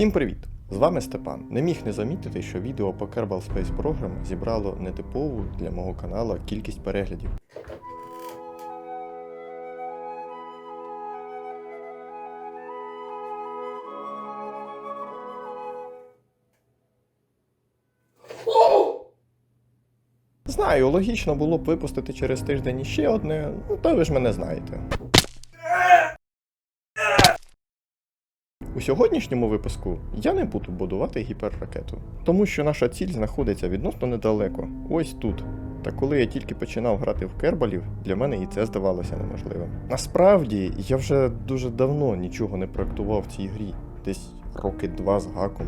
Всім привіт! З вами Степан. Не міг не замітити, що відео по Kerbal Space Program зібрало нетипову для мого канала кількість переглядів. Знаю, логічно було б випустити через тиждень іще одне, ну та ви ж мене знаєте. У сьогоднішньому випуску я не буду будувати гіперракету, тому що наша ціль знаходиться відносно недалеко, ось тут. Та коли я тільки починав грати в кербалів, для мене і це здавалося неможливим. Насправді, я вже дуже давно нічого не проектував в цій грі, десь роки два з гаком,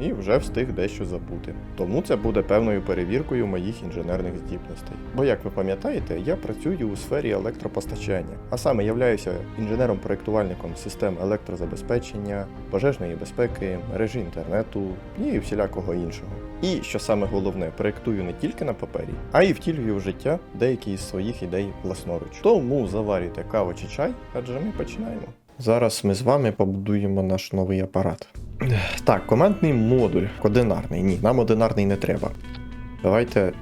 і вже встиг дещо забути. Тому це буде певною перевіркою моїх інженерних здібностей. Бо, як ви пам'ятаєте, я працюю у сфері електропостачання, а саме являюся інженером-проєктувальником систем електрозабезпечення, пожежної безпеки, мережі інтернету і всілякого іншого. І що саме головне, проєктую не тільки на папері, а й втілюю в життя деякі із своїх ідей власноруч. Тому заварюйте каву чи чай, адже ми починаємо. Зараз ми з вами побудуємо наш новий апарат. Так, командний модуль. Одинарний. Ні, нам одинарний не треба. Давайте,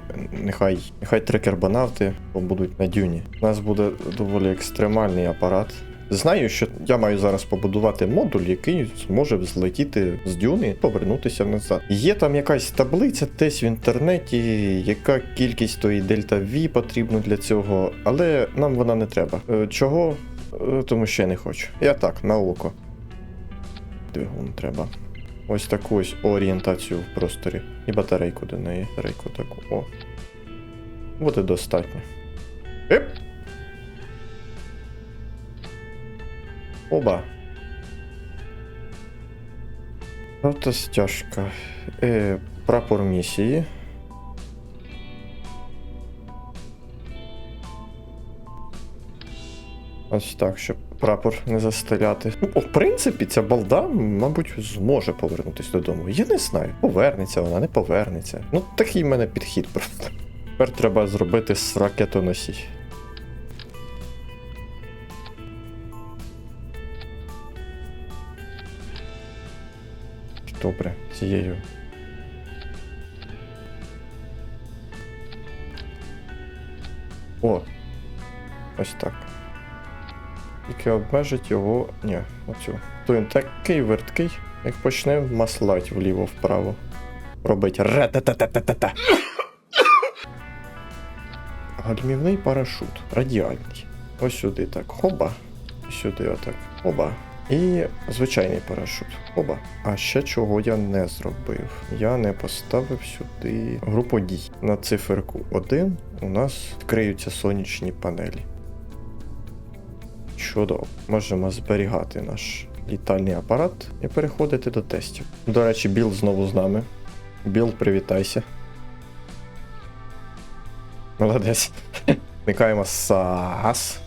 нехай, нехай трекербонавти побудуть на дюні. У нас буде доволі екстремальний апарат. Знаю, що я маю зараз побудувати модуль, який зможе взлетіти з дюни і повернутися назад. Є там якась таблиця десь в інтернеті, яка кількість тої дельта V потрібна для цього, але нам вона не треба. Е, Чого? Е, Тому я не хочу. Я так, на око. Двигун треба. Ось таку ось орієнтацію в просторі. І батарейку до неї. Батарейку таку. О. Буде достатньо. Еп! Оба. Автостяжка. Е, прапор місії. Ось так, щоб прапор не застеляти. Ну, в принципі, ця балда, мабуть, зможе повернутися додому. Я не знаю, повернеться вона, не повернеться. Ну, такий в мене підхід просто. Тепер треба зробити з ракетоносій. Добре, цією. О! Ось так. Тільки обмежить його. Ні, оцю. То він такий верткий, як почне маслать вліво-вправо. Робить ре та та та та та та Гальмівний парашут. Радіальний. Ось сюди так. Хоба. І сюди отак. Хоба. І звичайний парашут. Оба. А ще чого я не зробив. Я не поставив сюди групу дій. На циферку 1 у нас відкриються сонячні панелі. Чудово. Можемо зберігати наш літальний апарат і переходити до тестів. До речі, Біл знову з нами. Біл, привітайся. Молодець. Вмикаємо САС.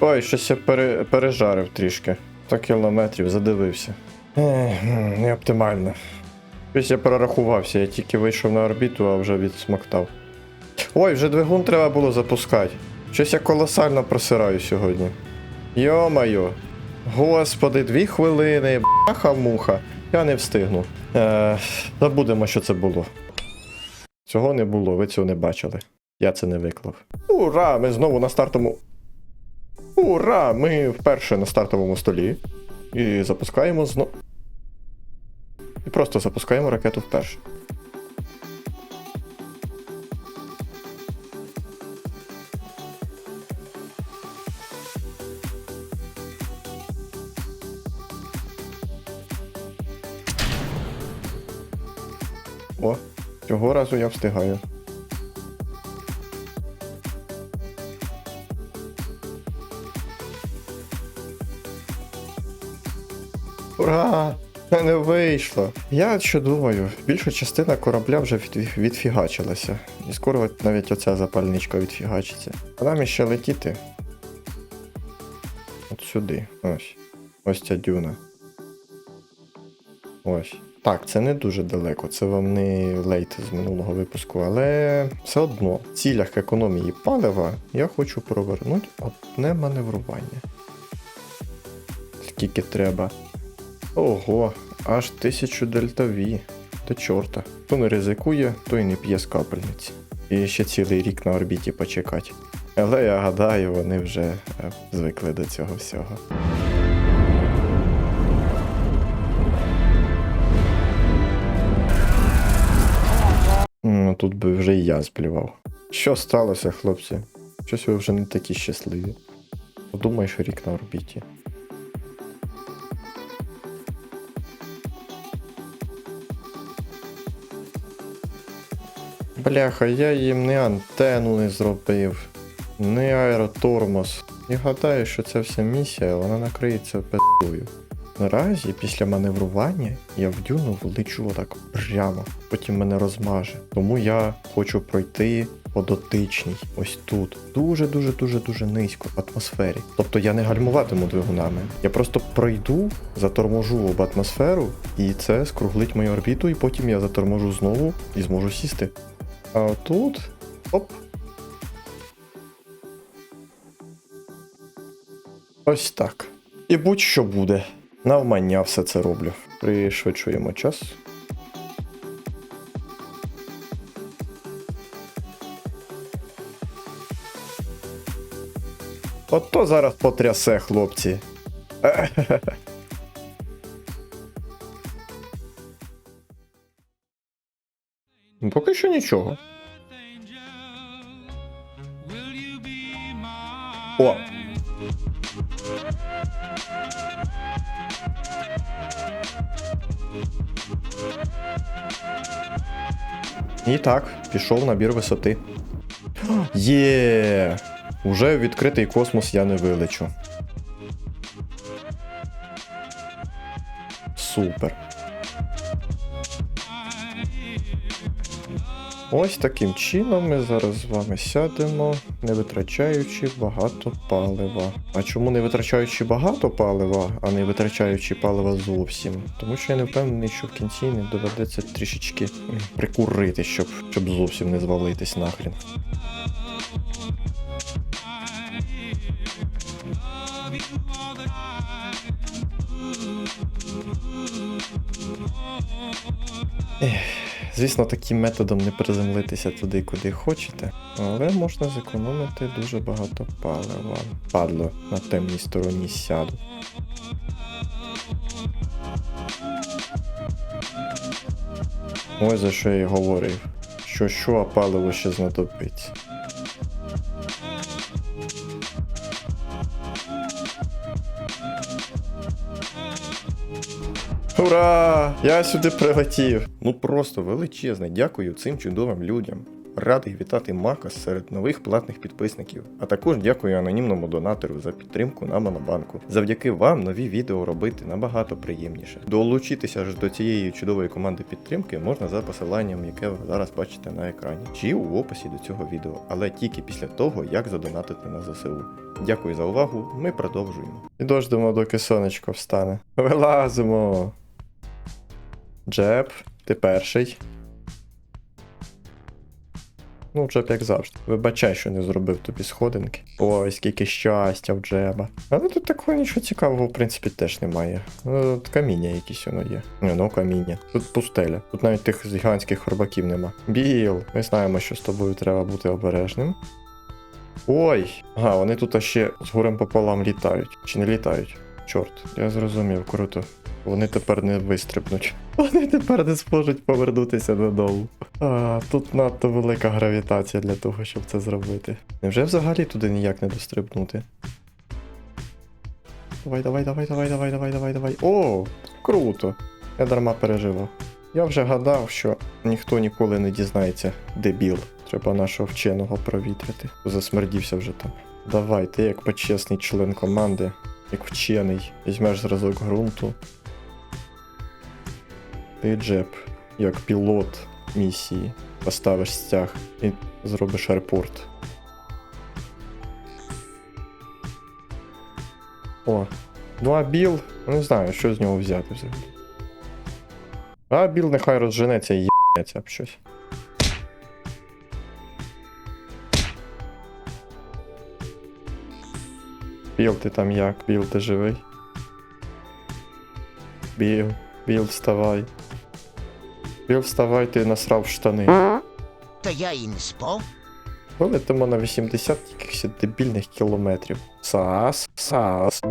Ой, щось я пере, пережарив трішки. 100 кілометрів, задивився. Ех, не оптимально. Щось я прорахувався, я тільки вийшов на орбіту, а вже відсмоктав. Ой, вже двигун треба було запускати. Щось я колосально просираю сьогодні. Йо-майо. Господи, дві хвилини, баха-муха. Я не встигну. Е, забудемо, що це було. Цього не було, ви цього не бачили. Я це не виклав. Ура! Ми знову на стартовому. Ура! Ми вперше на стартовому столі. І запускаємо знову. І просто запускаємо ракету вперше. О, цього разу я встигаю. Ура! Не вийшло. Я що думаю, більша частина корабля вже від, відфігачилася. І скоро навіть оця запальничка відфігачиться. А нам іще летіти. От сюди. Ось. Ось ця дюна. Ось. Так, це не дуже далеко, це вам не лейт з минулого випуску, але все одно в цілях економії палива я хочу провернути одне маневрування. Скільки треба? Ого, аж тисячу дельтаві. До чорта. Хто не ризикує, той не п'є з капельниці. І ще цілий рік на орбіті почекати. Але я гадаю, вони вже е, звикли до цього всього. Тут би вже і я сплював. Що сталося, хлопці? Щось ви вже не такі щасливі. Подумаєш рік на орбіті. Бляха, я їм не антенну не зробив, не аеротормоз. І гадаю, що ця вся місія вона накриється петлею. Наразі, після маневрування, я в дюну влечу так прямо, потім мене розмаже. Тому я хочу пройти по дотичній, ось тут. Дуже дуже дуже дуже низько в атмосфері. Тобто я не гальмуватиму двигунами. Я просто пройду, заторможу об атмосферу, і це скруглить мою орбіту, і потім я заторможу знову і зможу сісти. А тут. Оп. Ось так. І будь-що буде. Навмання все це роблю. Пришвидшуємо час. Ото зараз потрясе, хлопці. Поки що нічого. О! І так, пішов набір висоти. Є! Уже в відкритий космос я не вилечу. Супер. Ось таким чином ми зараз з вами сядемо, не витрачаючи багато палива. А чому не витрачаючи багато палива, а не витрачаючи палива зовсім? Тому що я не впевнений, що в кінці не доведеться трішечки прикурити, щоб, щоб зовсім не звалитись нахрін. Звісно, таким методом не приземлитися туди, куди хочете, але можна зекономити дуже багато палива. Падло на темній стороні сяду. Ось за що я й говорив. Що що, а паливо ще знадобиться. Ура! Я сюди прилетів. Ну просто величезне дякую цим чудовим людям. Радий вітати Мака серед нових платних підписників. А також дякую анонімному донатору за підтримку на Монобанку. Завдяки вам нові відео робити набагато приємніше. Долучитися ж до цієї чудової команди підтримки можна за посиланням, яке ви зараз бачите на екрані, чи у описі до цього відео, але тільки після того, як задонатити на ЗСУ. Дякую за увагу. Ми продовжуємо. І дождемо, доки сонечко встане. Вилазимо. Джеб, ти перший. Ну, Джеб, як завжди. Вибачай, що не зробив тобі сходинки. Ой, скільки щастя в Джеба. Але тут такого нічого цікавого, в принципі, теж немає. Ну, Тут каміння якісь воно є. Не, ну каміння. Тут пустеля. Тут навіть тих гігантських хробаків нема. Біл, ми знаємо, що з тобою треба бути обережним. Ой! Ага, вони тут ще з горем пополам літають. Чи не літають? Чорт, я зрозумів, круто. Вони тепер не вистрибнуть. Вони тепер не зможуть повернутися додому. А, тут надто велика гравітація для того, щоб це зробити. Невже взагалі туди ніяк не дострибнути? Давай, давай, давай, давай, давай, давай, давай, давай. О, круто. Я дарма переживав. Я вже гадав, що ніхто ніколи не дізнається, де біл. Треба нашого вченого провітрити. Засмердівся вже там. Давай, ти як почесний член команди, як вчений, візьмеш зразок ґрунту. Ти Джеб, як пілот місії, поставиш стяг і зробиш аеропорт. О, ну а Біл, не знаю, що з нього взяти взагалі. А біл нехай розженеться і їбнеться об щось. Біл, ти там як? Біл, ти живий? Біл, Біл, вставай. Біл, вставай, ти насрав штани. Та я і не спав. Вилетимо на 80 якихось дебільних кілометрів. Сас, сас.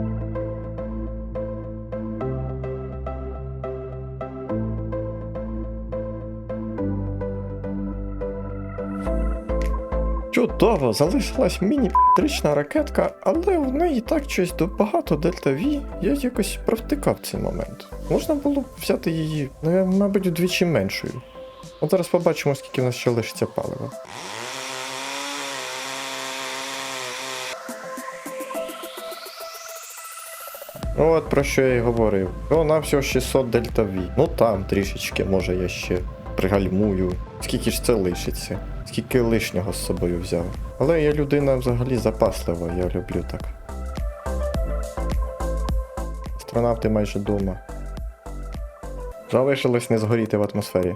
Чудово, залишилась міні-трична ракетка, але в неї так щось багато дельта V, я якось провтикав цей момент. Можна було б взяти її, ну, мабуть, вдвічі меншою. От зараз побачимо, скільки в нас ще лишиться палива. Ну, От про що я й говорив. Ну, на всього 600 дельта V. Ну там трішечки, може, я ще пригальмую. Скільки ж це лишиться? Скільки лишнього з собою взяв. Але я людина взагалі запаслива, я люблю так. Астронавти майже дома. Залишилось не згоріти в атмосфері.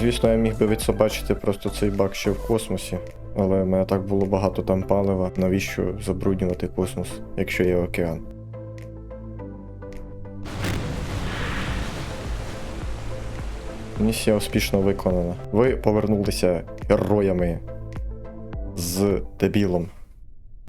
Звісно, я міг би відсобачити просто цей бак ще в космосі, але в мене так було багато там палива. Навіщо забруднювати космос, якщо є океан? Місія успішно виконана. Ви повернулися героями з дебілом.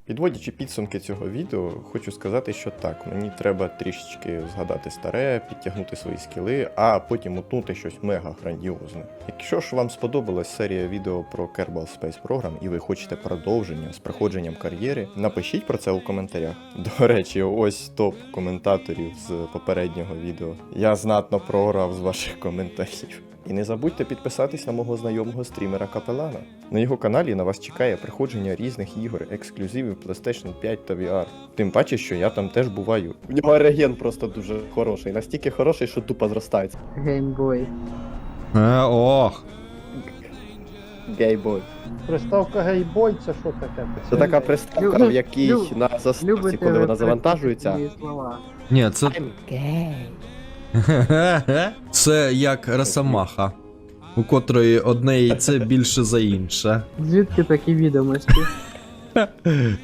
Підводячи підсумки цього відео, хочу сказати, що так, мені треба трішечки згадати старе, підтягнути свої скіли, а потім утнути щось мега грандіозне. Якщо ж вам сподобалась серія відео про Kerbal Space Program і ви хочете продовження з проходженням кар'єри, напишіть про це у коментарях. До речі, ось топ коментаторів з попереднього відео. Я знатно програв з ваших коментарів. І не забудьте підписатись на мого знайомого стрімера Капелана. На його каналі на вас чекає приходження різних ігор, ексклюзивів PlayStation 5 та VR. Тим паче, що я там теж буваю. У нього реген просто дуже хороший, настільки хороший, що тупо зростається. Геймбой. Е, ох. Гейбой. Приставка гейбой це що таке? Це така приставка, в якій лю- на заставці, Любите коли ви вона завантажується. такі слова. Ні, це. I'm gay. Це як Росомаха, у котрої одне яйце більше за інше. Звідки такі відомості?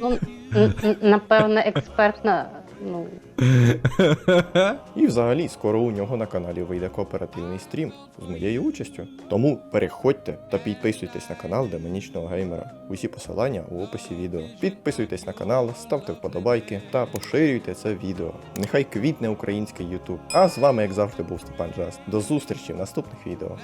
Ну, н- н- напевне, експертна. Ну, І взагалі скоро у нього на каналі вийде кооперативний стрім з моєю участю. Тому переходьте та підписуйтесь на канал Демонічного геймера. Усі посилання у описі відео. Підписуйтесь на канал, ставте вподобайки та поширюйте це відео. Нехай квітне український YouTube. А з вами, як завжди, був Степан Джаст. До зустрічі в наступних відео.